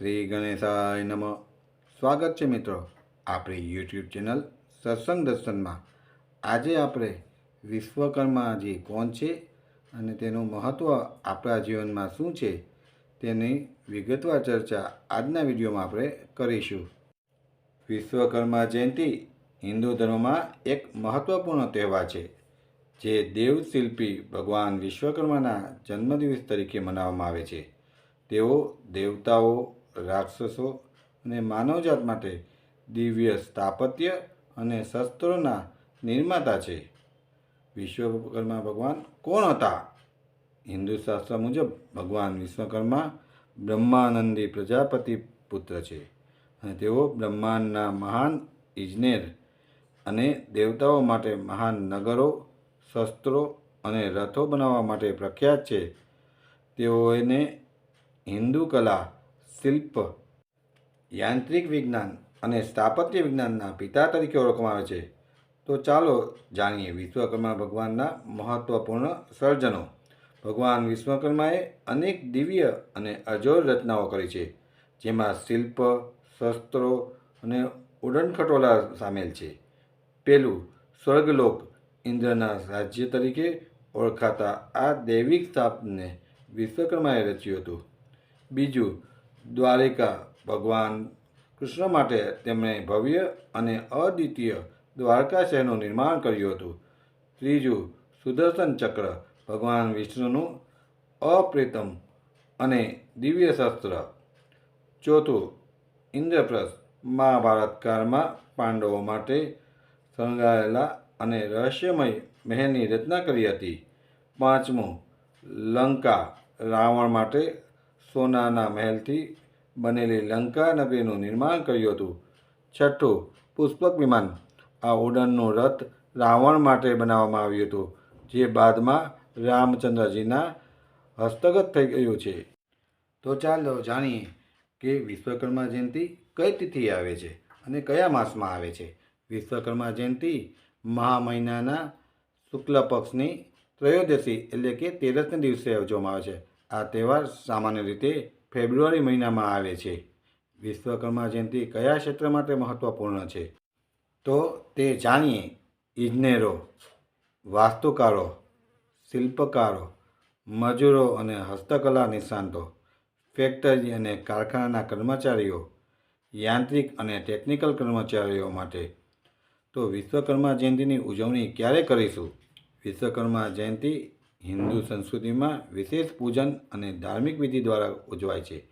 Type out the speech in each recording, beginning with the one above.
શ્રી ગણેશાય નમ. સ્વાગત છે મિત્રો આપણી યુટ્યુબ ચેનલ સત્સંગ દર્શનમાં. આજે આપણે વિશ્વકર્માજી કોણ છે અને તેનું મહત્ત્વ આપણા જીવનમાં શું છે તેની વિગતવાર ચર્ચા આજના વિડીયોમાં આપણે કરીશું. વિશ્વકર્મા જયંતિ હિન્દુ ધર્મમાં એક મહત્ત્વપૂર્ણ તહેવાર છે, જે દેવશિલ્પી ભગવાન વિશ્વકર્માના જન્મદિવસ તરીકે મનાવવામાં આવે છે. તેઓ દેવતાઓ રાક્ષસો અને માનવજાત માટે દિવ્ય સ્થાપત્ય અને શસ્ત્રોના નિર્માતા છે. વિશ્વકર્મા ભગવાન કોણ હતા? હિન્દુ શાસ્ત્ર મુજબ ભગવાન વિશ્વકર્મા બ્રહ્માનંદી પ્રજાપતિ પુત્ર છે અને તેઓ બ્રહ્માંડના મહાન ઇજનેર અને દેવતાઓ માટે મહાન નગરો, શસ્ત્રો અને રથો બનાવવા માટે પ્રખ્યાત છે. તેઓને હિન્દુ કલા શિલ્પ, યાંત્રિક વિજ્ઞાન અને સ્થાપત્ય વિજ્ઞાનના પિતા તરીકે ઓળખવામાં આવે છે. તો ચાલો જાણીએ વિશ્વકર્મા ભગવાનના મહત્વપૂર્ણ સર્જનો. ભગવાન વિશ્વકર્માએ અનેક દિવ્ય અને અજોડ રચનાઓ કરી છે, જેમાં શિલ્પ, શસ્ત્રો અને ઉડનખટોલા સામેલ છે. પેલું સ્વર્ગલોક ઇન્દ્રના રાજ્ય તરીકે ઓળખાતા આ દૈવિક સ્થાપને વિશ્વકર્માએ રચ્યું હતું. બીજું દ્વારિકા ભગવાન કૃષ્ણ માટે તેમણે ભવ્ય અને અદ્વિતીય દ્વારકા શહેરનું નિર્માણ કર્યું હતું. ત્રીજું, સુદર્શન ચક્ર. ભગવાન વિષ્ણુનું અપ્રિતમ અને દિવ્ય શસ્ત્ર ચોથું, ઇન્દ્રપ્રસ્થ મહાભારત કાળમાં પાંડવો માટે શણગારેલા અને રહસ્યમય મહેલની રચના કરી હતી. પાંચમું, લંકા રાવણ માટે સોનાના મહેલથી બનેલી લંકા નગરીનું નિર્માણ કર્યું હતું. છઠ્ઠું, પુષ્પક વિમાન. આ ઉડનનું રથ રાવણ માટે બનાવવામાં આવ્યું હતું, જે બાદમાં રામચંદ્રજીના હસ્તગત થઈ ગયું છે. તો ચાલો જાણીએ કે વિશ્વકર્મા જયંતિ કઈ તિથિ આવે છે અને કયા માસમાં આવે છે. વિશ્વકર્મા જયંતિ મહા મહિનાના શુક્લ પક્ષની ત્રયોદશી એટલે કે તેરસને દિવસે ઉજવવામાં આવે છે. આ તહેવાર સામાન્ય રીતે ફેબ્રુઆરી મહિનામાં આવે છે. વિશ્વકર્મા જયંતિ કયા ક્ષેત્ર માટે મહત્ત્વપૂર્ણ છે? તો તે જાણીએ. ઇજનેરો, વાસ્તુકારો, શિલ્પકારો, મજૂરો અને હસ્તકલા નિષ્ણાંતો, ફેક્ટરી અને કારખાનાના કર્મચારીઓ, યાંત્રિક અને ટેકનિકલ કર્મચારીઓ માટે. તો વિશ્વકર્મા જયંતિની ઉજવણી ક્યારે કરીશું? વિશ્વકર્મા જયંતિ હિન્દુ સંસ્કૃતિમાં વિશેષ પૂજન અને ધાર્મિક વિધિ દ્વારા ઉજવાય છે.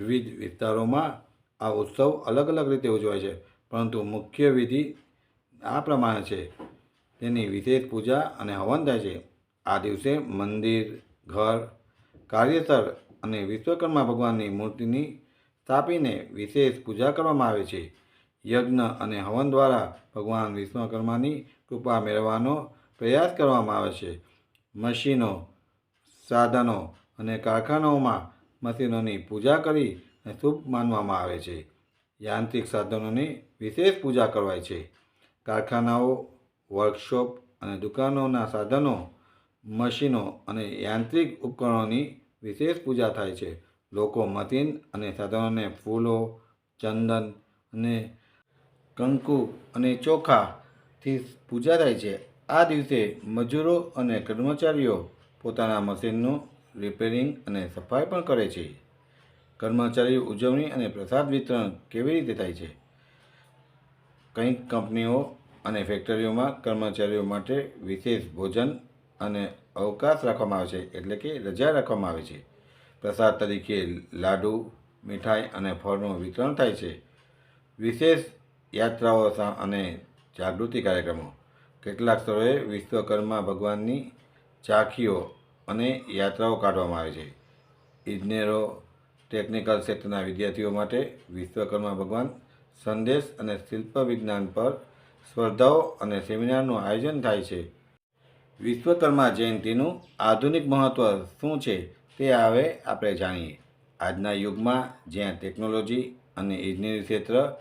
વિવિધ વિસ્તારોમાં આ ઉત્સવ અલગ અલગ રીતે ઉજવાય છે, પરંતુ મુખ્ય વિધિ આ પ્રમાણે છે. તેની વિશેષ પૂજા અને હવન થાય છે. આ દિવસે મંદિર, ઘર, કાર્યસ્થળ અને વિશ્વકર્મા ભગવાનની મૂર્તિની સ્થાપીને વિશેષ પૂજા કરવામાં આવે છે. યજ્ઞ અને હવન દ્વારા ભગવાન વિશ્વકર્માની કૃપા મેળવવાનો પ્રયાસ કરવામાં આવે છે. મશીનો, સાધનો અને કારખાનાઓમાં મશીનોની પૂજા કરી અને શુભ માનવામાં આવે છે. યાંત્રિક સાધનોની વિશેષ પૂજા કરવાય છે. કારખાનાઓ, વર્કશોપ અને દુકાનોના સાધનો, મશીનો અને યાંત્રિક ઉપકરણોની વિશેષ પૂજા થાય છે. લોકો મશીન અને સાધનોને ફૂલો, ચંદન અને કંકુ અને ચોખાથી પૂજા થાય છે. આ દિવસે મજૂરો અને કર્મચારીઓ પોતાના મશીનનું રિપેરિંગ અને સફાઈ પણ કરે છે. કર્મચારીઓ ઉજવણી અને પ્રસાદ વિતરણ કેવી રીતે થાય છે? કંઈક કંપનીઓ અને ફેક્ટરીઓમાં કર્મચારીઓ માટે વિશેષ ભોજન અને અવકાશ રાખવામાં આવે છે, એટલે કે રજા રાખવામાં આવે છે. પ્રસાદ તરીકે લાડુ, મીઠાઈ અને ફળનું વિતરણ થાય છે. વિશેષ યાત્રાઓ અને જાગૃતિ કાર્યક્રમો. કેટલાક સ્થળોએ વિશ્વકર્મા ભગવાનની ઝાંખીઓ અને યાત્રાઓ કાઢવામાં આવે છે. ઇજનેરો ટેકનિકલ ક્ષેત્રના વિદ્યાર્થીઓ માટે વિશ્વકર્મા ભગવાન સંદેશ અને શિલ્પ વિજ્ઞાન પર સ્પર્ધાઓ અને સેમિનારનું આયોજન થાય છે. વિશ્વકર્મા જયંતિનું આધુનિક મહત્ત્વ શું છે તે હવે આપણે જાણીએ. આજના યુગમાં જ્યાં ટેકનોલોજી અને ઇજનેરી ક્ષેત્ર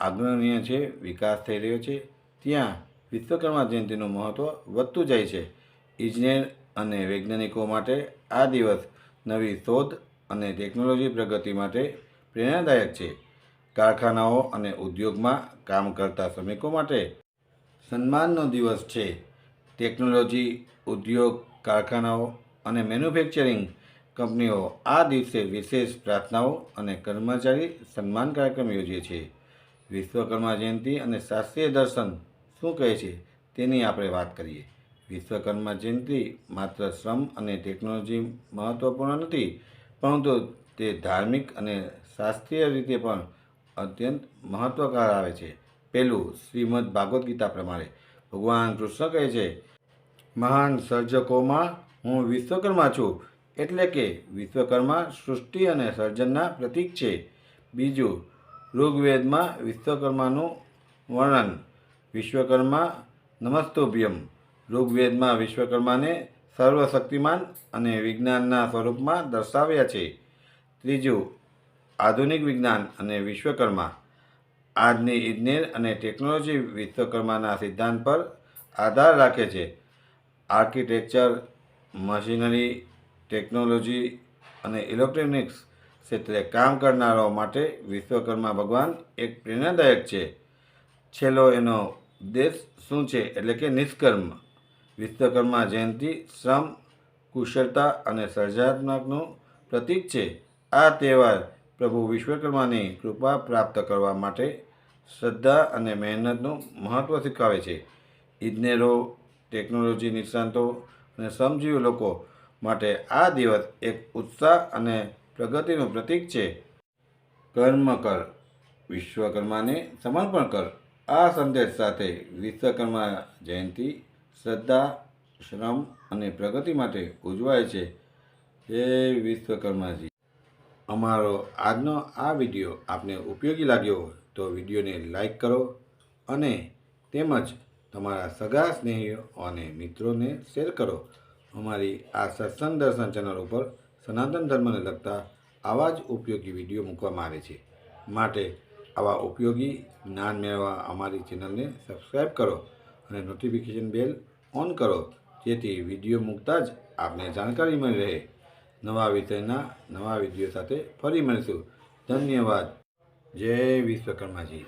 આગ્રહણીય છે, વિકાસ થઈ રહ્યો છે, ત્યાં વિશ્વકર્મા જયંતિનું મહત્ત્વ વધતું જાય છે. ઇજનેર અને વૈજ્ઞાનિકો માટે આ દિવસ નવી શોધ અને ટેકનોલોજી પ્રગતિ માટે પ્રેરણાદાયક છે. કારખાનાઓ અને ઉદ્યોગમાં કામ કરતા શ્રમિકો માટે સન્માનનો દિવસ છે. ટેકનોલોજી, ઉદ્યોગ, કારખાનાઓ અને મેન્યુફેક્ચરિંગ કંપનીઓ આ દિવસે વિશેષ પ્રાર્થનાઓ અને કર્મચારી સન્માન કાર્યક્રમ યોજે છે. વિશ્વકર્મા જયંતિ અને શાસ્ત્રીય દર્શન શું કહે છે? તેની આપણે વાત કરીએ. વિશ્વકર્મા જયંતિ માત્ર શ્રમ અને ટેકનોલોજી મહત્વપૂર્ણ નથી, પરંતુ તે ધાર્મિક અને શાસ્ત્રીય રીતે પણ અત્યંત મહત્ત્વકાર આવે છે. પહેલું શ્રીમદ ભાગવદ્ ગીતા પ્રમાણે. ભગવાન કૃષ્ણ કહે છે, મહાન સર્જકોમાં હું વિશ્વકર્મા છું, એટલે કે વિશ્વકર્મા સૃષ્ટિ અને સર્જનના પ્રતીક છે. બીજું, ઋગ્વેદમાં વિશ્વકર્માનું વર્ણન વિશ્વકર્મા નમસ્તોભ્યમ. ઋગ્વેદમાં વિશ્વકર્માને સર્વશક્તિમાન અને વિજ્ઞાનના સ્વરૂપમાં દર્શાવ્યા છે. ત્રીજું, આધુનિક વિજ્ઞાન અને વિશ્વકર્મા. આજની ઇજનેર અને ટેકનોલોજી વિશ્વકર્માના સિદ્ધાંત પર આધાર રાખે છે. આર્કિટેક્ચર, મશીનરી, ટેકનોલોજી અને ઇલેક્ટ્રોનિક્સ ક્ષેત્રે કામ કરનારાઓ માટે વિશ્વકર્મા ભગવાન એક પ્રેરણાદાયક છે. છેલ્લો એનો ઉદ્દેશ શું છે? એટલે કે નિષ્કર્મ. વિશ્વકર્મા જયંતિ, શ્રમ, કુશળતા અને સર્જનાત્મકનું પ્રતીક છે. આ તહેવાર પ્રભુ વિશ્વકર્માની કૃપા પ્રાપ્ત કરવા માટે શ્રદ્ધા અને મહેનતનું મહત્ત્વ શીખવે છે. ઇજનેરો, ટેકનોલોજી નિષ્ણાંતો અને શ્રમજીવી લોકો માટે આ દિવસ એક ઉત્સાહ અને પ્રગતિનું પ્રતીક છે. કર્મ કર. વિશ્વકર્માને સમર્પણ કર. આ સંદેશ સાથે વિશ્વકર્મા જયંતિ શ્રદ્ધા, શ્રમ અને પ્રગતિ માટે ઉજવાય છે. જય વિશ્વકર્માજી. અમારો આજનો આ વીડિયો આપને ઉપયોગી લાગ્યો હોય તો વિડીયોને લાઈક કરો અને તેમજ તમારા સગા સ્નેહીઓ અને મિત્રોને શેર કરો. અમારી આ સત્સંગ દર્શન ચેનલ ઉપર સનાતન ધર્મને લગતા આવા જ ઉપયોગી વીડિયો મૂકવામાં આવે છે. માટે આવા ઉપયોગી જ્ઞાન મેળવવા અમારી ચેનલને સબસ્ક્રાઈબ કરો અને નોટિફિકેશન બેલ ઓન કરો, જેથી વીડિયો મૂકતા જ આપને જાણકારી મળી રહે. નવા વિષયના નવા વીડિયો સાથે ફરી મળીશું. ધન્યવાદ. જય વિશ્વકર્માજી.